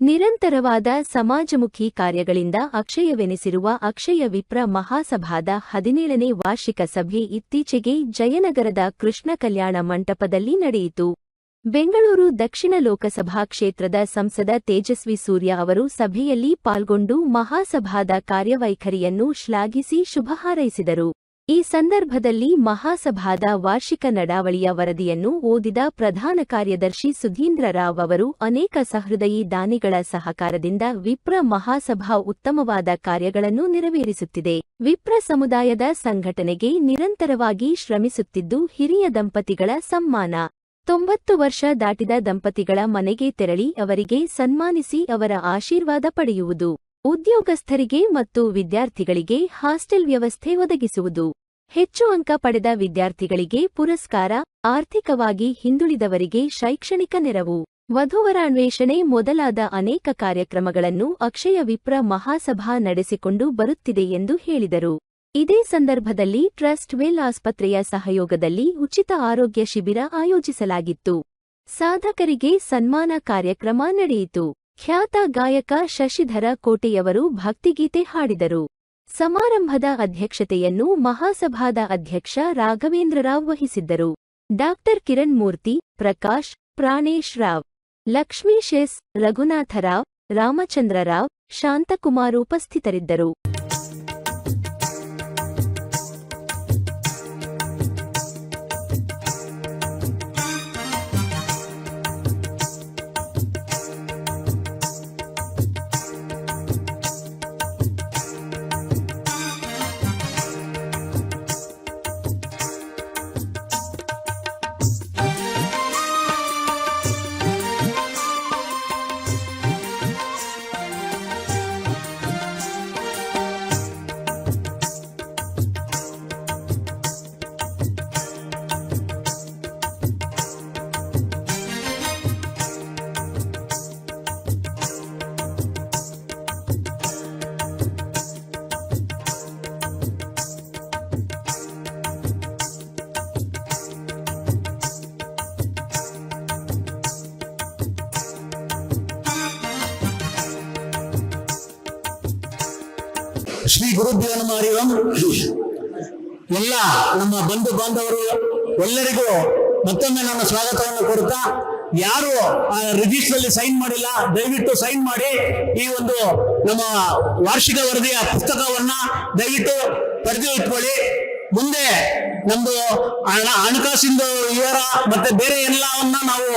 ನಿರಂತರವಾದ ಸಮಾಜಮುಖಿ ಕಾರ್ಯಗಳಿಂದ ಅಕ್ಷಯವೆನಿಸಿರುವ ಅಕ್ಷಯ ವಿಪ್ರ ಮಹಾಸಭಾದ ಹದಿನೇಳನೇ ವಾರ್ಷಿಕ ಸಭೆ ಇತ್ತೀಚೆಗೆ ಜಯನಗರದ ಕೃಷ್ಣ ಕಲ್ಯಾಣ ಮಂಟಪದಲ್ಲಿ ನಡೆಯಿತು. ಬೆಂಗಳೂರು ದಕ್ಷಿಣ ಲೋಕಸಭಾ ಕ್ಷೇತ್ರದ ಸಂಸದ ತೇಜಸ್ವಿ ಸೂರ್ಯ ಅವರು ಸಭೆಯಲ್ಲಿ ಪಾಲ್ಗೊಂಡು ಮಹಾಸಭಾದ ಕಾರ್ಯವೈಖರಿಯನ್ನು ಶ್ಲಾಘಿಸಿ ಶುಭ ಹಾರೈಸಿದರು. ಈ ಸಂದರ್ಭದಲ್ಲಿ ಮಹಾಸಭಾದ ವಾರ್ಷಿಕ ನಡಾವಳಿಯ ವರದಿಯನ್ನು ಓದಿದ ಪ್ರಧಾನ ಕಾರ್ಯದರ್ಶಿ ಸುಧೀಂದ್ರ ರಾವ್ ಅವರು ಅನೇಕ ಸಹೃದಯಿ ದಾನಿಗಳ ಸಹಕಾರದಿಂದ ವಿಪ್ರ ಮಹಾಸಭಾ ಉತ್ತಮವಾದ ಕಾರ್ಯಗಳನ್ನು ನೆರವೇರಿಸುತ್ತಿದೆ. ವಿಪ್ರ ಸಮುದಾಯದ ಸಂಘಟನೆಗೆ ನಿರಂತರವಾಗಿ ಶ್ರಮಿಸುತ್ತಿದ್ದು ಹಿರಿಯ ದಂಪತಿಗಳ ಸಮ್ಮಾನ. ತೊಂಬತ್ತು ವರ್ಷ ದಾಟಿದ ದಂಪತಿಗಳ ಮನೆಗೆ ತೆರಳಿ ಅವರಿಗೆ ಸನ್ಮಾನಿಸಿ ಅವರ ಆಶೀರ್ವಾದ ಪಡೆಯುವುದು. ಉದ್ಯೋಗಸ್ಥರಿಗೆ ಮತ್ತು ವಿದ್ಯಾರ್ಥಿಗಳಿಗೆ ಹಾಸ್ಟೆಲ್ ವ್ಯವಸ್ಥೆ ಒದಗಿಸುವುದು. ಹೆಚ್ಚು ಅಂಕ ಪಡೆದ ವಿದ್ಯಾರ್ಥಿಗಳಿಗೆ ಪುರಸ್ಕಾರ, ಆರ್ಥಿಕವಾಗಿ ಹಿಂದುಳಿದವರಿಗೆ ಶೈಕ್ಷಣಿಕ ನೆರವು. ವಧುವರಾನ್ವೇಷಣೆ ಮೊದಲಾದ ಅನೇಕ ಕಾರ್ಯಕ್ರಮಗಳನ್ನು ಅಕ್ಷಯ ವಿಪ್ರ ಮಹಾಸಭಾ ನಡೆಸಿಕೊಂಡು ಬರುತ್ತಿದೆ ಎಂದು ಹೇಳಿದರು. ಇದೇ ಸಂದರ್ಭದಲ್ಲಿ ಟ್ರಸ್ಟ್ ವೆಲ್ ಆಸ್ಪತ್ರೆಯ ಸಹಯೋಗದಲ್ಲಿ ಉಚಿತ ಆರೋಗ್ಯ ಶಿಬಿರ ಆಯೋಜಿಸಲಾಗಿತ್ತು. ಸಾಧಕರಿಗೆ ಸನ್ಮಾನ ಕಾರ್ಯಕ್ರಮ ನಡೆಯಿತು. ಖ್ಯಾತ ಗಾಯಕ ಶಶಿಧರ ಕೋಟೆಯವರು ಭಕ್ತಿಗೀತೆ ಹಾಡಿದರು. ಸಮಾರಂಭದ ಅಧ್ಯಕ್ಷತೆಯನ್ನು ಮಹಾಸಭಾದ ಅಧ್ಯಕ್ಷ ರಾಘವೇಂದ್ರರಾವ್ ವಹಿಸಿದ್ದರು. ಡಾಕ್ಟರ್ ಕಿರಣ್ ಮೂರ್ತಿ, ಪ್ರಕಾಶ್, ಪ್ರಾಣೇಶ್ ರಾವ್ ಲಕ್ಷ್ಮೀಶ್ ಎಸ್ ರಘುನಾಥರಾವ್ ರಾಮಚಂದ್ರರಾವ್ ಶಾಂತಕುಮಾರ್ ಉಪಸ್ಥಿತರಿದ್ದರು. ಶ್ರೀ ಗುರುಭ್ಯೋ ನಮ ಎಲ್ಲ ನಮ್ಮ ಬಂಧು ಬಾಂಧವರು ಎಲ್ಲರಿಗೂ ಮತ್ತೊಮ್ಮೆ ನನ್ನ ಸ್ವಾಗತವನ್ನು ಕೊಡ್ತಾ ಯಾರು ರಿಜಿಸ್ಟರ್ ಅಲ್ಲಿ ಸೈನ್ ಮಾಡಿಲ್ಲ, ದಯವಿಟ್ಟು ಸೈನ್ ಮಾಡಿ ಈ ಒಂದು ನಮ್ಮ ವಾರ್ಷಿಕ ವರದಿಯ ಪುಸ್ತಕವನ್ನ ದಯವಿಟ್ಟು ಪಡೆದು ಇಟ್ಕೊಳ್ಳಿ. ಮುಂದೆ ನಮ್ದು ಹಣ ಹಣಕಾಸಿಂದು ವಿವರ ಮತ್ತೆ ಬೇರೆ ಎಲ್ಲವನ್ನ ನಾವು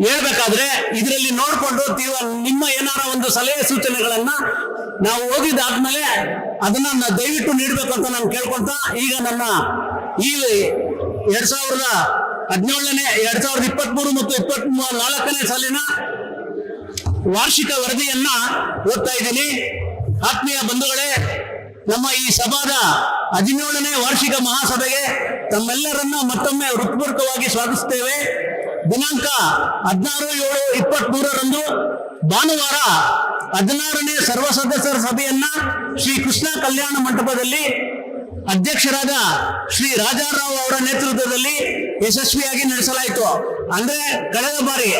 ಹೇಳ್ಬೇಕಾದ್ರೆ ಇದರಲ್ಲಿ ನೋಡ್ಕೊಂಡು ತೀವ್ರ ನಿಮ್ಮ ಏನಾರ ಒಂದು ಸಲಹೆ ಸೂಚನೆಗಳನ್ನ ನಾವು ಓದಿದಾದ್ಮೇಲೆ ಅದನ್ನ ದಯವಿಟ್ಟು ನೀಡಬೇಕು ಅಂತ ನಾನು ಕೇಳ್ಕೊಂತ ಈಗ ನನ್ನ ಈ ಎರಡ್ ಸಾವಿರದ ಹದಿನೇಳನೇ, ಎರಡ್ ಸಾವಿರದ ಇಪ್ಪತ್ತ್ ಮೂರು ಮತ್ತು ಇಪ್ಪತ್ತ್ ನಾಲ್ಕನೇ ಸಾಲಿನ ವಾರ್ಷಿಕ ವರದಿಯನ್ನ ಓದ್ತಾ ಇದ್ದೀನಿ. ಆತ್ಮೀಯ ಬಂಧುಗಳೇ, ನಮ್ಮ ಈ ಸಭಾದ ಹದಿನೇಳನೇ ವಾರ್ಷಿಕ ಮಹಾಸಭೆಗೆ ತಮ್ಮೆಲ್ಲರನ್ನ ಮತ್ತೊಮ್ಮೆ ಹೃತ್ಪೂರ್ವಕವಾಗಿ ಸ್ವಾಗತಿಸುತ್ತೇವೆ ದಿನಾಂಕ ಹದಿನಾರು ಏಳು ಇಪ್ಪತ್ತ್ ಮೂರರಂದು ಭಾನುವಾರ ಹದಿನಾರನೇ ಸರ್ವ ಸದಸ್ಯರ ಸಭೆಯನ್ನ ಶ್ರೀ ಕೃಷ್ಣ ಕಲ್ಯಾಣ ಮಂಟಪದಲ್ಲಿ ಅಧ್ಯಕ್ಷರಾದ ಶ್ರೀ ರಾಜಾರಾವ್ ಅವರ ನೇತೃತ್ವದಲ್ಲಿ ಯಶಸ್ವಿಯಾಗಿ ನಡೆಸಲಾಯಿತು. ಅಂದ್ರೆ ಕಳೆದ ಬಾರಿ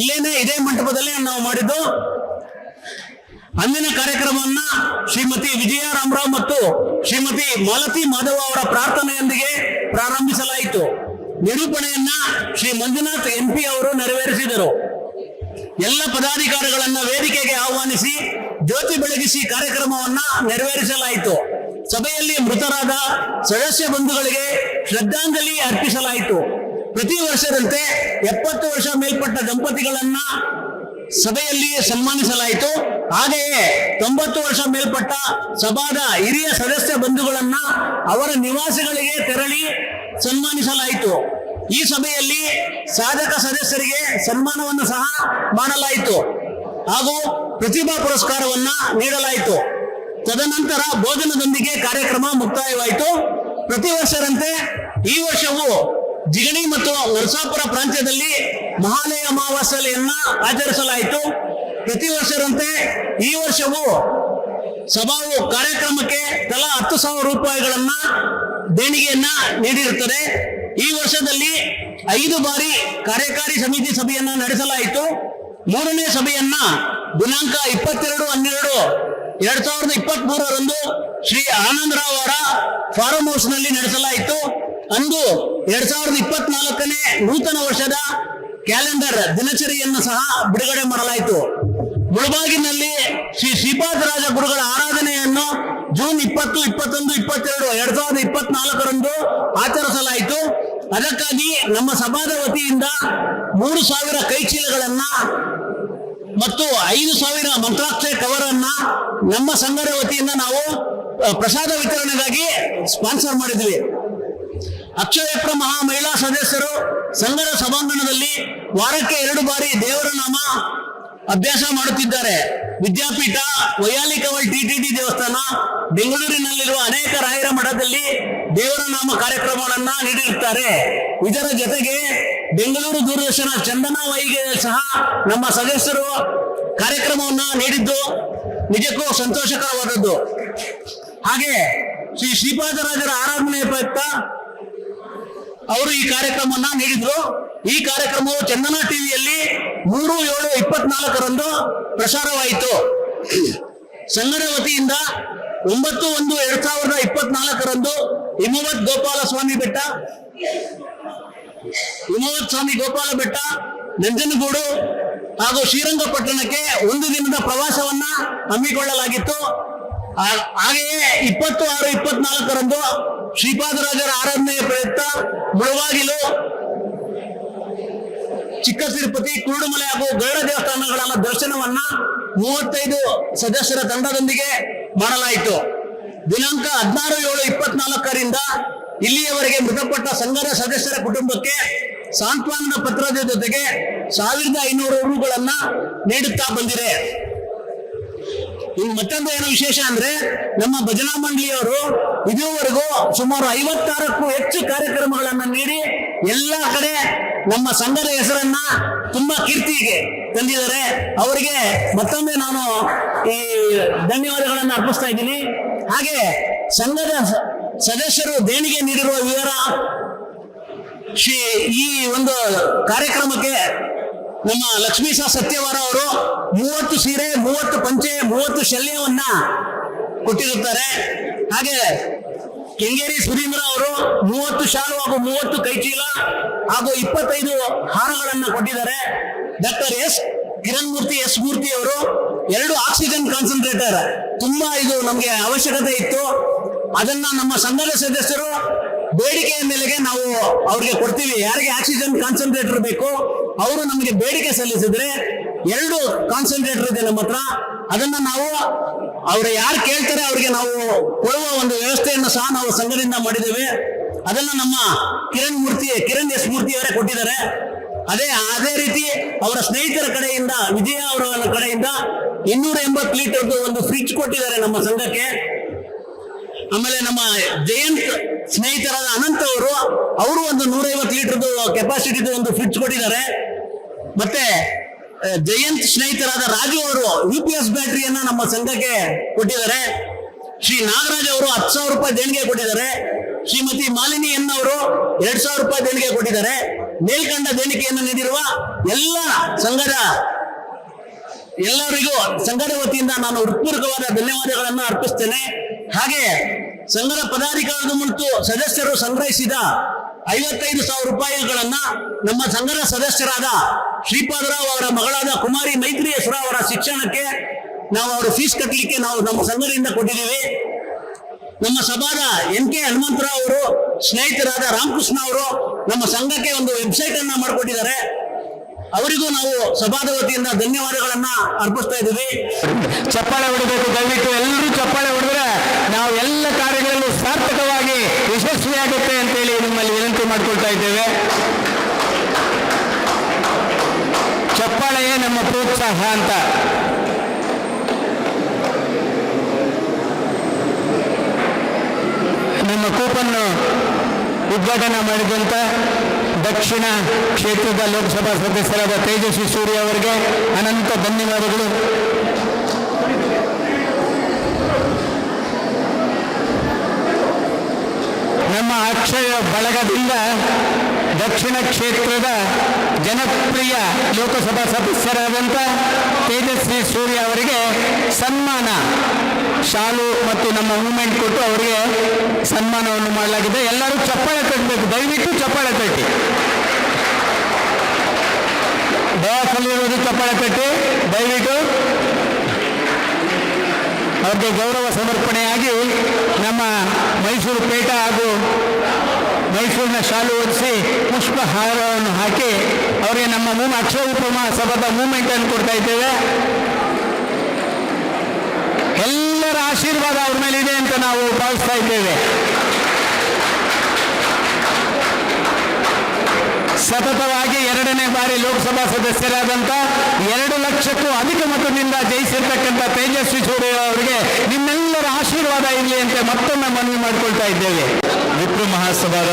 ಇಲ್ಲೇನೆ ಇದೇ ಮಂಟಪದಲ್ಲಿ ನಾವು ಮಾಡಿದ್ದು. ಅಂದಿನ ಕಾರ್ಯಕ್ರಮವನ್ನ ಶ್ರೀಮತಿ ವಿಜಯ ರಾಮರಾವ್ ಮತ್ತು ಶ್ರೀಮತಿ ಮಾಲತಿ ಮಾಧವ ಅವರ ಪ್ರಾರ್ಥನೆಯೊಂದಿಗೆ ಪ್ರಾರಂಭಿಸಲಾಯಿತು. ನಿರೂಪಣೆಯನ್ನ ಶ್ರೀ ಮಂಜುನಾಥ್ ಎಂಪಿ ಅವರು ನೆರವೇರಿಸಿದರು. ಎಲ್ಲ ಪದಾಧಿಕಾರಿಗಳನ್ನ ವೇದಿಕೆಗೆ ಆಹ್ವಾನಿಸಿ, ಜ್ಯೋತಿ ಬೆಳಗಿಸಿ ಕಾರ್ಯಕ್ರಮವನ್ನ ನೆರವೇರಿಸಲಾಯಿತು. ಸಭೆಯಲ್ಲಿ ಮೃತರಾದ ಸದಸ್ಯ ಬಂಧುಗಳಿಗೆ ಶ್ರದ್ಧಾಂಜಲಿ ಅರ್ಪಿಸಲಾಯಿತು. ಪ್ರತಿ ವರ್ಷದಂತೆ ಎಪ್ಪತ್ತು ವರ್ಷ ಮೇಲ್ಪಟ್ಟ ದಂಪತಿಗಳನ್ನ ಸಭೆಯಲ್ಲಿ ಸನ್ಮಾನಿಸಲಾಯಿತು. ಹಾಗೆಯೇ ತೊಂಬತ್ತು ವರ್ಷ ಮೇಲ್ಪಟ್ಟ ಸಭಾದ ಹಿರಿಯ ಸದಸ್ಯ ಬಂಧುಗಳನ್ನ ಅವರ ನಿವಾಸಗಳಿಗೆ ತೆರಳಿ ಸನ್ಮಾನಿಸಲಾಯಿತು. ಈ ಸಭೆಯಲ್ಲಿ ಸಾಧಕ ಸದಸ್ಯರಿಗೆ ಸನ್ಮಾನವನ್ನು ಸಹ ಮಾಡಲಾಯಿತು. ಹಾಗೂ ಪ್ರತಿಭಾ ಪುರಸ್ಕಾರವನ್ನ ನೀಡಲಾಯಿತು. ತದನಂತರ ಭೋಜನದೊಂದಿಗೆ ಕಾರ್ಯಕ್ರಮ ಮುಕ್ತಾಯವಾಯಿತು. ಪ್ರತಿ ವರ್ಷರಂತೆ ಈ ವರ್ಷವೂ ಜಿಗಣಿ ಮತ್ತು ನರಸಾಪುರ ಪ್ರಾಂತ್ಯದಲ್ಲಿ ಮಹಾಲಯ ಅಮಾವಾಸ್ಯೆಯನ್ನ ಆಚರಿಸಲಾಯಿತು. ಪ್ರತಿ ವರ್ಷರಂತೆ ಈ ವರ್ಷವೂ ಸಭಾವು ಕಾರ್ಯಕ್ರಮಕ್ಕೆ ತಲಾ ಹತ್ತು ಸಾವಿರ ರೂಪಾಯಿಗಳನ್ನ ದೇಣಿಗೆಯನ್ನ ನೀಡಿರುತ್ತದೆ. ಈ ವರ್ಷದಲ್ಲಿ ಐದು ಬಾರಿ ಕಾರ್ಯಕಾರಿ ಸಮಿತಿ ಸಭೆಯನ್ನ ನಡೆಸಲಾಯಿತು. ಮೂರನೇ ಸಭೆಯನ್ನ ದಿನಾಂಕ ಇಪ್ಪತ್ತೆರಡು ಹನ್ನೆರಡು ಎರಡ್ ಸಾವಿರದ ಇಪ್ಪತ್ತ್ ಮೂರರಂದು ಶ್ರೀ ಆನಂದರಾವ್ ಅವರ ಫಾರ್ಮ್ ಹೌಸ್ನಲ್ಲಿ ನಡೆಸಲಾಯಿತು. ಅಂದು ಎರಡ್ ಸಾವಿರದ ಇಪ್ಪತ್ನಾಲ್ಕನೇ ನೂತನ ವರ್ಷದ ಕ್ಯಾಲೆಂಡರ್ ದಿನಚರಿಯನ್ನು ಸಹ ಬಿಡುಗಡೆ ಮಾಡಲಾಯಿತು. ಮುಳಬಾಗಿನಲ್ಲಿ ಶ್ರೀ ಶ್ರೀಪಾದರಾಜ ಗುರುಗಳ ಆರಾಧನೆಯನ್ನು ಜೂನ್ ಇಪ್ಪತ್ತು, ಇಪ್ಪತ್ತೊಂದು, ಇಪ್ಪತ್ತೆರಡು, ಎರಡ್ ಸಾವಿರದ ಇಪ್ಪತ್ನಾಲ್ಕರಂದು ಆಚರಿಸಲಾಯಿತು. ಅದಕ್ಕಾಗಿ ನಮ್ಮ ಸಭಾದ ವತಿಯಿಂದ ಮೂರು ಸಾವಿರ ಕೈಚೀಲಗಳನ್ನ ಮತ್ತು ಐದು ಸಾವಿರ ಮಂತ್ರಾಕ್ಷಯ ಕವರ್ ಅನ್ನ ನಮ್ಮ ಸಂಘದ ವತಿಯಿಂದ ನಾವು ಪ್ರಸಾದ ವಿತರಣೆಗಾಗಿ ಸ್ಪಾನ್ಸರ್ ಮಾಡಿದ್ವಿ. ಅಕ್ಷಯಪ್ರ ಮಹಾ ಮಹಿಳಾ ಸದಸ್ಯರು ಸಂಘದ ಸಭಾಂಗಣದಲ್ಲಿ ವಾರಕ್ಕೆ ಎರಡು ಬಾರಿ ದೇವರ ನಾಮ ಅಭ್ಯಾಸ ಮಾಡುತ್ತಿದ್ದಾರೆ. ವಿದ್ಯಾಪೀಠ, ವೈಯಾಲಿಕವಲ್ ಟಿಟಿಡಿ ದೇವಸ್ಥಾನ, ಬೆಂಗಳೂರಿನಲ್ಲಿರುವ ಅನೇಕ ರಾಯರ ಮಠದಲ್ಲಿ ದೇವರ ನಾಮ ಕಾರ್ಯಕ್ರಮಗಳನ್ನ ನೀಡಿರುತ್ತಾರೆ. ಇದರ ಜೊತೆಗೆ ಬೆಂಗಳೂರು ದೂರದರ್ಶನ ಚಂದನ ವೈಗೆ ಸಹ ನಮ್ಮ ಸದಸ್ಯರು ಕಾರ್ಯಕ್ರಮವನ್ನ ನೀಡಿದ್ದು ನಿಜಕ್ಕೂ ಸಂತೋಷಕರವಾದದ್ದು. ಹಾಗೆ ಶ್ರೀ ಶ್ರೀಪಾದರಾಜರ ಆರಾಧನೆ ಪ್ರಯುಕ್ತ ಅವರು ಈ ಕಾರ್ಯಕ್ರಮವನ್ನ ನೀಡಿದ್ರು. ಈ ಕಾರ್ಯಕ್ರಮವು ಚಂದನ ಟಿವಿಯಲ್ಲಿ ಮೂರು, ಏಳು, ಇಪ್ಪತ್ನಾಲ್ಕರಂದು ಪ್ರಸಾರವಾಯಿತು. ಸಂಘದ ವತಿಯಿಂದ ಒಂಬತ್ತು, ಒಂದು, ಎರಡ್ ಸಾವಿರದ ಇಪ್ಪತ್ನಾಲ್ಕರಂದು ಹಿಮವತ್ ಗೋಪಾಲ ಸ್ವಾಮಿ ಬೆಟ್ಟ, ಹಿಮವತ್ ಸ್ವಾಮಿ ಗೋಪಾಲ ಬೆಟ್ಟ, ನಂಜನಗೂಡು ಹಾಗೂ ಶ್ರೀರಂಗಪಟ್ಟಣಕ್ಕೆ ಒಂದು ದಿನದ ಪ್ರವಾಸವನ್ನ ಹಮ್ಮಿಕೊಳ್ಳಲಾಗಿತ್ತು. ಹಾಗೆಯೇ ಇಪ್ಪತ್ತು, ಆರು, ಇಪ್ಪತ್ನಾಲ್ಕರಂದು ಶ್ರೀಪಾದರಾಜರ ಆರಾಧನೆಯ ಪ್ರಯತ್ನ ಮುಳವಾಗಿಲು. ಚಿಕ್ಕ ತಿರುಪತಿ ಕುರುಡುಮಲೆ ಹಾಗೂ ಗರುಡ ದೇವಸ್ಥಾನಗಳ ದರ್ಶನವನ್ನ ಮೂವತ್ತೈದು ಸದಸ್ಯರ ತಂಡದೊಂದಿಗೆ ಮಾಡಲಾಯಿತು. ದಿನಾಂಕ ಹದಿನಾರು ಏಳು ಇಪ್ಪತ್ನಾಲ್ಕರಿಂದ ಇಲ್ಲಿಯವರೆಗೆ ಮೃತಪಟ್ಟ ಸಂಘದ ಸದಸ್ಯರ ಕುಟುಂಬಕ್ಕೆ ಸಾಂತ್ವನದ ಪತ್ರದ ಜೊತೆಗೆ ಸಾವಿರದ ಐನೂರು ರೂಗಳನ್ನ ನೀಡುತ್ತಾ ಬಂದಿದೆ. ಇನ್ನು ಮತ್ತೊಂದು ಏನು ವಿಶೇಷ ಅಂದ್ರೆ ನಮ್ಮ ಭಜನಾ ಮಂಡಳಿಯವರು ಇದುವರೆಗೂ ಸುಮಾರು ಐವತ್ತಾರಕ್ಕೂ ಹೆಚ್ಚು ಕಾರ್ಯಕ್ರಮಗಳನ್ನ ನೀಡಿ ಎಲ್ಲ ಕಡೆ ನಮ್ಮ ಸಂಘದ ಹೆಸರನ್ನ ತುಂಬಾ ಕೀರ್ತಿಗೆ ತಂದಿದ್ದಾರೆ. ಅವರಿಗೆ ಮತ್ತೊಮ್ಮೆ ನಾನು ಈ ಧನ್ಯವಾದಗಳನ್ನು ಅರ್ಪಿಸ್ತಾ ಇದ್ದೀನಿ. ಹಾಗೆ ಸಂಘದ ಸದಸ್ಯರು ದೇಣಿಗೆ ನೀಡಿರುವ ವಿವರ ಶ್ರೀ ಈ ಒಂದು ಕಾರ್ಯಕ್ರಮಕ್ಕೆ ನಮ್ಮ ಲಕ್ಷ್ಮೀಶ ಸತ್ಯವಾರ ಅವರು ಮೂವತ್ತು ಸೀರೆ, ಮೂವತ್ತು ಪಂಚೆ, ಮೂವತ್ತು ಶಲ್ಯವನ್ನ ಕೊಟ್ಟಿರುತ್ತಾರೆ. ಹಾಗೆ ಕೆಂಗೇರಿ ಸುರೀಂದ್ರ ಅವರು ಮೂವತ್ತು ಶಾಲು ಹಾಗೂ ಮೂವತ್ತು ಕೈಚೀಲ ಹಾಗೂ ಇಪ್ಪತ್ತೈದು ಹಾರಗಳನ್ನ ಕೊಟ್ಟಿದ್ದಾರೆ. Doctor S Kiran Murthy S Murthy ಅವರು ಎರಡು ಆಕ್ಸಿಜನ್ ಕಾನ್ಸಂಟ್ರೇಟರ್. ತುಂಬಾ ಇದು ನಮಗೆ ಅವಶ್ಯಕತೆ ಇತ್ತು. ಅದನ್ನ ನಮ್ಮ ಸಂಘದ ಸದಸ್ಯರು ಬೇಡಿಕೆಯ ಅವ್ರಿಗೆ ಕೊಡ್ತೀವಿ. ಯಾರಿಗೆ ಆಕ್ಸಿಜನ್ ಕಾನ್ಸಂಟ್ರೇಟರ್ ಬೇಕು, ಅವರು ನಮಗೆ ಬೇಡಿಕೆ ಸಲ್ಲಿಸಿದ್ರೆ ಎರಡು ಕಾನ್ಸಂಟ್ರೇಟರ್ ಇದೆ ನಮ್ಮ ಹತ್ರ. ಅದನ್ನ ನಾವು, ಅವ್ರು ಯಾರು ಕೇಳ್ತಾರೆ ಅವ್ರಿಗೆ ನಾವು ಕೊಡುವ ಒಂದು ವ್ಯವಸ್ಥೆಯನ್ನು ಸಹ ನಾವು ಸಂಘದಿಂದ ಮಾಡಿದ್ದೇವೆ. ಅದನ್ನ ನಮ್ಮ ಕಿರಣ್ ಮೂರ್ತಿ, ಕಿರಣ್ ಎಸ್ ಮೂರ್ತಿ ಅವರೇ ಕೊಟ್ಟಿದ್ದಾರೆ. ಅದೇ ಅದೇ ರೀತಿ ಅವರ ಸ್ನೇಹಿತರ ಕಡೆಯಿಂದ, ವಿಜಯ ಅವರ ಕಡೆಯಿಂದ ಇನ್ನೂರ ಎಂಬತ್ತು ಲೀಟರ್ದು ಒಂದು ಫ್ರಿಡ್ಜ್ ಕೊಟ್ಟಿದ್ದಾರೆ ನಮ್ಮ ಸಂಘಕ್ಕೆ. ಆಮೇಲೆ ನಮ್ಮ ಜಯಂತ್ ಸ್ನೇಹಿತರಾದ ಅನಂತ್ ಅವರು ಅವರು ಒಂದು ನೂರೈವತ್ತು ಲೀಟರ್ದು ಕೆಪಾಸಿಟಿದು ಒಂದು ಫ್ರಿಡ್ಜ್ ಕೊಟ್ಟಿದ್ದಾರೆ. ಮತ್ತೆ ಜಯಂತ್ ಸ್ನೇಹಿತರಾದ ರಾಜು ಅವರು ಯು ಪಿ ಎಸ್ ಬ್ಯಾಟರಿಯನ್ನ ನಮ್ಮ ಸಂಘಕ್ಕೆ ಕೊಟ್ಟಿದ್ದಾರೆ. ಶ್ರೀ ನಾಗರಾಜ್ ಅವರು ಹತ್ತು ಸಾವಿರ ರೂಪಾಯಿ ದೇಣಿಗೆ ಕೊಟ್ಟಿದ್ದಾರೆ. ಶ್ರೀಮತಿ ಮಾಲಿನಿ ಎನ್ ಅವರು ಎರಡ್ ಸಾವಿರ ರೂಪಾಯಿ ದೇಣಿಗೆ ಕೊಟ್ಟಿದ್ದಾರೆ. ಮೇಲ್ಕಂಡ ದೇಣಿಗೆಯನ್ನು ನೀಡಿರುವ ಎಲ್ಲ ಸಂಘದ, ಎಲ್ಲರಿಗೂ ಸಂಘದ ವತಿಯಿಂದ ನಾನು ಹೃತ್ಪೂರ್ವಕವಾದ ಧನ್ಯವಾದಗಳನ್ನು ಅರ್ಪಿಸ್ತೇನೆ. ಹಾಗೆ ಸಂಘದ ಪದಾಧಿಕಾರದ ಮತ್ತು ಸದಸ್ಯರು ಸಂಗ್ರಹಿಸಿದ ಐವತ್ತೈದು ಸಾವಿರ ರೂಪಾಯಿಗಳನ್ನ ನಮ್ಮ ಸಂಘದ ಸದಸ್ಯರಾದ ಶ್ರೀಪಾದರಾವ್ ಅವರ ಮಗಳಾದ ಕುಮಾರಿ ಮೈತ್ರಿಯೇಶ್ವರ ಅವರ ಶಿಕ್ಷಣಕ್ಕೆ ನಾವು ಅವರು ಫೀಸ್ ಕಟ್ಟಲಿಕ್ಕೆ ನಾವು ನಮ್ಮ ಸಂಘದಿಂದ ಕೊಟ್ಟಿದ್ದೀವಿ. ನಮ್ಮ ಸಭಾದ ಎನ್ ಕೆ ಹನುಮಂತರಾವ್ ಅವರು ಸ್ನೇಹಿತರಾದ ರಾಮಕೃಷ್ಣ ಅವರು ನಮ್ಮ ಸಂಘಕ್ಕೆ ಒಂದು ವೆಬ್ಸೈಟ್ ಅನ್ನ ಮಾಡಿಕೊಟ್ಟಿದ್ದಾರೆ. ಅವರಿಗೂ ನಾವು ಸಭಾದ ವತಿಯಿಂದ ಧನ್ಯವಾದಗಳನ್ನ ಅರ್ಪಿಸ್ತಾ ಇದ್ದೀವಿ. ಚಪ್ಪಾಳೆ ಹೊಡಿಬೇಕು, ದಯವಿಟ್ಟು ಎಲ್ಲರೂ ಚಪ್ಪಾಳೆ ಹೊಡೆದ್ರೆ ನಾವು ಎಲ್ಲ ಕಾರ್ಯಗಳಲ್ಲೂ ಸಾರ್ಥಕವಾಗಿ ಯಶಸ್ವಿಯಾಗುತ್ತೆ ಅಂತೇಳಿ ನಿಮ್ಮಲ್ಲಿ ವಿನಂತಿ ಮಾಡ್ಕೊಳ್ತಾ ಇದ್ದೇವೆ. ಚಪ್ಪಾಳೆಯೇ ನಮ್ಮ ಪ್ರೋತ್ಸಾಹ ಅಂತ. ನಮ್ಮ ಕೂಪನ್ನು ಉದ್ಘಾಟನೆ ಮಾಡಿದಂಥ ದಕ್ಷಿಣ ಕ್ಷೇತ್ರದ ಲೋಕಸಭಾ ಸದಸ್ಯರಾದ ತೇಜಸ್ವಿ ಸೂರ್ಯ ಅವರಿಗೆ ಅನಂತ ಧನ್ಯವಾದಗಳು. ನಮ್ಮ ಅಕ್ಷಯ ಬಳಗದಿಂದ ದಕ್ಷಿಣ ಕ್ಷೇತ್ರದ ಜನಪ್ರಿಯ ಲೋಕಸಭಾ ಸದಸ್ಯರಾದಂಥ ತೇಜಸ್ವಿ ಸೂರ್ಯ ಅವರಿಗೆ ಸನ್ಮಾನ. ಶಾಲು ಮತ್ತು ನಮ್ಮ ಮೂಮೆಂಟ್ ಕೊಟ್ಟು ಅವರಿಗೆ ಸನ್ಮಾನವನ್ನು ಮಾಡಲಾಗಿದೆ. ಎಲ್ಲರೂ ಚಪ್ಪಾಳೆ ತಟ್ಟಬೇಕು ದಯವಿಟ್ಟು ಚಪ್ಪಾಳೆ ತಟ್ಟಿ ದಯಸಲ್ಲಿರುವುದು ಚಪ್ಪಾಳೆ ತಟ್ಟಿ ದಯವಿಟ್ಟು. ಅವ್ರಿಗೆ ಗೌರವ ಸಮರ್ಪಣೆಯಾಗಿ ನಮ್ಮ ಮೈಸೂರು ಪೇಟ ಹಾಗೂ ಮೈಸೂರಿನ ಶಾಲು ಹೊದಿಸಿ ಪುಷ್ಪ ಹಾರವನ್ನು ಹಾಕಿ ಅವರಿಗೆ ನಮ್ಮ ಮೂವ್ ಅಕ್ಷರ ಉಪಮ ಸಭಾದ ಮೂಮೆಂಟ್ ಅನ್ನು ಕೊಡ್ತಾ ಇದ್ದೇವೆ. ಎಲ್ಲರ ಆಶೀರ್ವಾದ ಅವ್ರ ಮೇಲೆ ಇದೆ ಅಂತ ನಾವು ಭಾವಿಸ್ತಾ ಇದ್ದೇವೆ. ಸತತವಾಗಿ ಎರಡನೇ ಬಾರಿ ಲೋಕಸಭಾ ಸದಸ್ಯರಾದಂಥ ಎರಡು ಲಕ್ಷಕ್ಕೂ ಅಧಿಕ ಮತದಿಂದ ಜಯಿಸಿರ್ತಕ್ಕಂಥ ತೇಜಸ್ವಿ ಸೂರ್ಯ ಅವರಿಗೆ ನಿಮ್ಮೆಲ್ಲರ ಆಶೀರ್ವಾದ ಇರಲಿ ಅಂತ ಮತ್ತೊಮ್ಮೆ ಮನವಿ ಮಾಡಿಕೊಳ್ತಾ ಇದ್ದೇವೆ. ವಿಪ್ರ ಮಹಾಸಭಾದ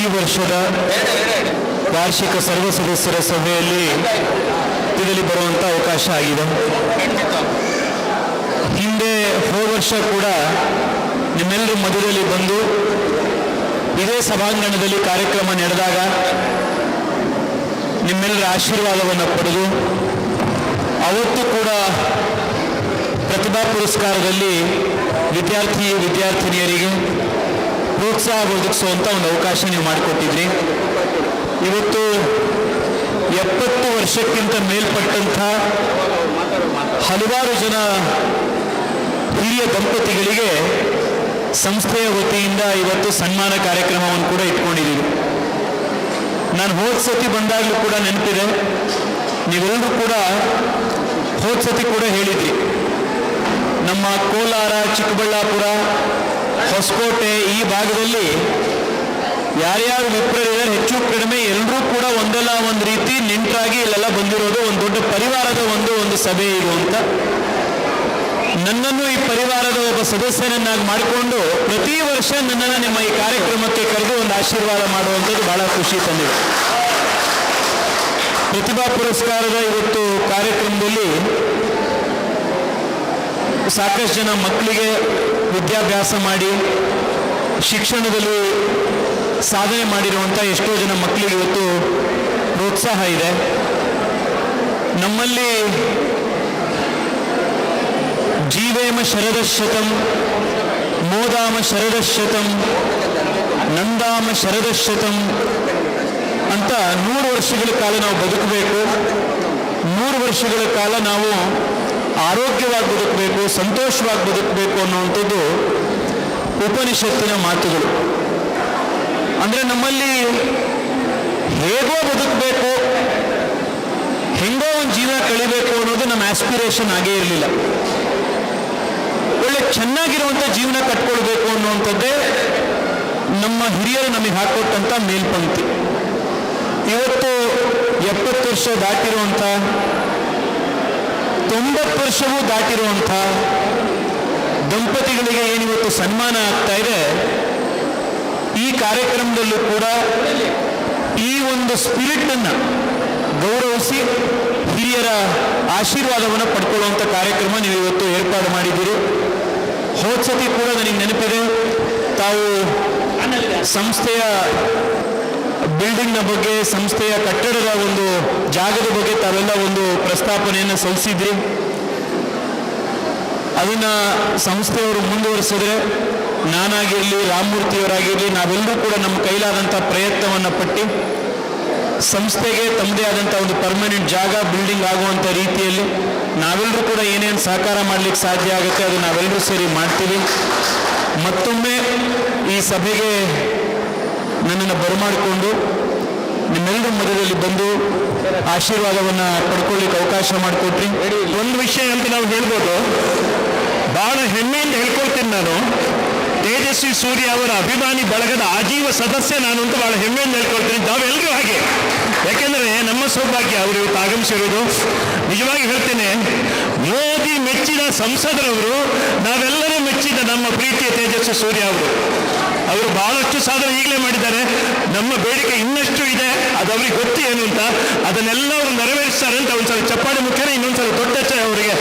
ಈ ವರ್ಷದ ವಾರ್ಷಿಕ ಸರ್ವ ಸದಸ್ಯರ ಸಭೆಯಲ್ಲಿ ಇದರಲ್ಲಿ ಬರುವಂಥ ಅವಕಾಶ ಆಗಿದೆ. ಹಿಂದೆ ಹೋದ ವರ್ಷ ಕೂಡ ನಿಮ್ಮೆಲ್ಲರೂ ಮಧ್ಯದಲ್ಲಿ ಬಂದು ಇದೇ ಸಭಾಂಗಣದಲ್ಲಿ ಕಾರ್ಯಕ್ರಮ ನಡೆದಾಗ ನಿಮ್ಮೆಲ್ಲರ ಆಶೀರ್ವಾದವನ್ನು ಪಡೆದು ಅವತ್ತು ಕೂಡ ಪ್ರತಿಭಾ ಪುರಸ್ಕಾರದಲ್ಲಿ ವಿದ್ಯಾರ್ಥಿ, ವಿದ್ಯಾರ್ಥಿನಿಯರಿಗೆ ಪ್ರೋತ್ಸಾಹ ಒದಗಿಸುವಂಥ ಒಂದು ಅವಕಾಶ ನೀವು ಮಾಡಿಕೊಟ್ಟಿದ್ರಿ. ಇವತ್ತು ಎಪ್ಪತ್ತು ವರ್ಷಕ್ಕಿಂತ ಮೇಲ್ಪಟ್ಟಂಥ ಹಲವಾರು ಜನ ದಂಪತಿಗಳಿಗೆ ಸಂಸ್ಥೆಯ ವತಿಯಿಂದ ಇವತ್ತು ಸನ್ಮಾನ ಕಾರ್ಯಕ್ರಮವನ್ನು ಕೂಡ ಇಟ್ಕೊಂಡಿದ್ದೀವಿ. ನಾನು ಹೋದ ಸತಿ ಬಂದಾಗಲೂ ಕೂಡ ನೆನಪಿದೆ. ನೀವೆಲ್ಲರೂ ಕೂಡ ಹೋದ ಸತಿ ಕೂಡ ಹೇಳಿದ್ರಿ. ನಮ್ಮ ಕೋಲಾರ, ಚಿಕ್ಕಬಳ್ಳಾಪುರ, ಹೊಸಕೋಟೆ ಈ ಭಾಗದಲ್ಲಿ ಯಾರ್ಯಾರು ವಿಪ್ರರಿದ್ದಾರೆ, ಹೆಚ್ಚು ಕಡಿಮೆ ಎಲ್ಲರೂ ಕೂಡ ಒಂದಲ್ಲ ಒಂದು ರೀತಿ ನೆಂಟಾಗಿ ಇಲ್ಲೆಲ್ಲ ಬಂದಿರೋದು, ಒಂದು ದೊಡ್ಡ ಪರಿವಾರದ ಒಂದು ಒಂದು ಸಭೆ ಇದು ಅಂತ. ನನ್ನನ್ನು ಈ ಪರಿವಾರದ ಒಬ್ಬ ಸದಸ್ಯನನ್ನಾಗಿ ಮಾಡಿಕೊಂಡು ಪ್ರತಿ ವರ್ಷ ನನ್ನನ್ನು ನಿಮ್ಮ ಈ ಕಾರ್ಯಕ್ರಮಕ್ಕೆ ಕರೆದು ಒಂದು ಆಶೀರ್ವಾದ ಮಾಡುವಂಥದ್ದು ಬಹಳ ಖುಷಿ ತಂದಿದೆ. ಪ್ರತಿಭಾ ಪುರಸ್ಕಾರದ ಇವತ್ತು ಕಾರ್ಯಕ್ರಮದಲ್ಲಿ ಸಾಕಷ್ಟು ಜನ ಮಕ್ಕಳಿಗೆ ವಿದ್ಯಾಭ್ಯಾಸ ಮಾಡಿ, ಶಿಕ್ಷಣದಲ್ಲಿ ಸಾಧನೆ ಮಾಡಿರುವಂಥ ಎಷ್ಟೋ ಜನ ಮಕ್ಕಳಿಗೆ ಇವತ್ತು ಪ್ರೋತ್ಸಾಹ ಇದೆ. ನಮ್ಮಲ್ಲಿ ಜೀವೇಮ ಶರದಶತಂ ಮೋದಾಮ ಶರದಶತಂ ನಂದಾಮ ಶರದಶತಂ ಅಂತ ನೂರು ವರ್ಷಗಳ ಕಾಲ ನಾವು ಬದುಕಬೇಕು. ನೂರು ವರ್ಷಗಳ ಕಾಲ ನಾವು ಆರೋಗ್ಯವಾಗಿ ಬದುಕಬೇಕು, ಸಂತೋಷವಾಗಿ ಬದುಕಬೇಕು ಅನ್ನುವಂಥದ್ದು ಉಪನಿಷತ್ತಿನ ಮಾತುಗಳು. ಅಂದರೆ ನಮ್ಮಲ್ಲಿ ಹೇಗೋ ಬದುಕಬೇಕು, ಹೆಂಗೋ ಒಂದು ಜೀವನ ಕಳಿಬೇಕು ಅನ್ನೋದು ನಮ್ಮ ಆಸ್ಪಿರೇಷನ್ ಆಗೇ ಇರಲಿಲ್ಲ. ಒಳ್ಳೆ ಚೆನ್ನಾಗಿರುವಂಥ ಜೀವನ ಕಟ್ಕೊಳ್ಬೇಕು ಅನ್ನುವಂಥದ್ದೇ ನಮ್ಮ ಹಿರಿಯರು ನಮಗೆ ಹಾಕೊಟ್ಟಂಥ ಮೇಲ್ಪಂಕ್ತಿ. ಇವತ್ತು ಎಪ್ಪತ್ತು ವರ್ಷ ದಾಟಿರುವಂಥ, ತೊಂಬತ್ತು ವರ್ಷವೂ ದಾಟಿರುವಂಥ ದಂಪತಿಗಳಿಗೆ ಏನಿವತ್ತು ಸನ್ಮಾನ ಆಗ್ತಾ ಇದೆ, ಈ ಕಾರ್ಯಕ್ರಮದಲ್ಲೂ ಕೂಡ ಈ ಒಂದು ಸ್ಪಿರಿಟ್ನನ್ನು ಗೌರವಿಸಿ ಹಿರಿಯರ ಆಶೀರ್ವಾದವನ್ನು ಪಡ್ಕೊಳ್ಳುವಂಥ ಕಾರ್ಯಕ್ರಮ ನೀವು ಇವತ್ತು ಏರ್ಪಾಡು ಮಾಡಿದ್ದೀರಿ. ಹೋದ ಸತಿ ಕೂಡ ನನಗೆ ನೆನಪಿದೆ. ತಾವು ಸಂಸ್ಥೆಯ ಬಿಲ್ಡಿಂಗ್ನ ಬಗ್ಗೆ, ಸಂಸ್ಥೆಯ ಕಟ್ಟಡದ ಒಂದು ಜಾಗದ ಬಗ್ಗೆ ತಾವೆಲ್ಲ ಒಂದು ಪ್ರಸ್ತಾಪನೆಯನ್ನು ಸಲ್ಲಿಸಿದ್ರಿ. ಅದನ್ನ ಸಂಸ್ಥೆಯವರು ಮುಂದುವರಿಸಿದ್ರೆ ನಾನಾಗಿರಲಿ, ರಾಮಮೂರ್ತಿಯವರಾಗಿರಲಿ, ನಾವೆಲ್ಲರೂ ಕೂಡ ನಮ್ಮ ಕೈಲಾದಂಥ ಪ್ರಯತ್ನವನ್ನು ಪಟ್ಟು ಸಂಸ್ಥೆಗೆ ತಮ್ಮದೇ ಆದಂಥ ಒಂದು ಪರ್ಮನೆಂಟ್ ಜಾಗ ಬಿಲ್ಡಿಂಗ್ ಆಗುವಂಥ ರೀತಿಯಲ್ಲಿ ನಾವೆಲ್ಲರೂ ಕೂಡ ಏನೇನು ಸಹಕಾರ ಮಾಡಲಿಕ್ಕೆ ಸಾಧ್ಯ ಆಗುತ್ತೆ ಅದು ನಾವೆಲ್ಲರೂ ಸೇರಿ ಮಾಡ್ತೀವಿ. ಮತ್ತೊಮ್ಮೆ ಈ ಸಭೆಗೆ ನನ್ನನ್ನು ಬರಮಾಡಿಕೊಂಡು ನಿಮ್ಮೆಲ್ಲರ ಮಧ್ಯದಲ್ಲಿ ಬಂದು ಆಶೀರ್ವಾದವನ್ನು ಪಡ್ಕೊಳ್ಳಿಕ್ಕೆ ಅವಕಾಶ ಮಾಡಿಕೊಟ್ರಿ. ಒಂದು ವಿಷಯ ಅಂತ ನಾವು ಹೇಳ್ಬೋದು. ಬಹಳ ಹೆಮ್ಮೆಯಿಂದ ಹೇಳ್ಕೊಳ್ತೀನಿ ನಾನು. ತೇಜಸ್ವಿ ಸೂರ್ಯ ಅವರ ಅಭಿಮಾನಿ ಬಳಗದ ಆಜೀವ ಸದಸ್ಯ ನಾನು ಅಂತ ಬಹಳ ಹೆಮ್ಮೆಯಿಂದ ಹೇಳ್ಕೊಳ್ತೀನಿ. ತಾವೆಲ್ಲರೂ ಹಾಗೆ. ಯಾಕೆಂದ್ರೆ ನಮ್ಮ ಸೌಭಾಗ್ಯ ಅವರು ಇವತ್ತು ಆಗಮಿಸಿರೋದು. ನಿಜವಾಗಿ ಹೇಳ್ತೇನೆ, ಮೋದಿ ಮೆಚ್ಚಿದ ಸಂಸದರವರು, ನಾವೆಲ್ಲರೂ ಮೆಚ್ಚಿದ ನಮ್ಮ ಪ್ರೀತಿಯ ತೇಜಸ್ವಿ ಸೂರ್ಯ ಅವರು. ಅವರು ಬಹಳಷ್ಟು ಸಾಧನೆ ಈಗಲೇ ಮಾಡಿದ್ದಾರೆ. ನಮ್ಮ ಬೇಡಿಕೆ ಇನ್ನಷ್ಟು ಇದೆ. ಅದು ಅವ್ರಿಗೆ ಗೊತ್ತು ಏನು ಅಂತ. ಅದನ್ನೆಲ್ಲ ಅವರು ನೆರವೇರಿಸ್ತಾರೆ ಅಂತ ಒಂದ್ಸಲ ಚಪ್ಪಾಡಿ ಮುಖ್ಯನೇ ಇನ್ನೊಂದ್ಸಲ ದೊಡ್ಡ ಅವರಿಗೆ.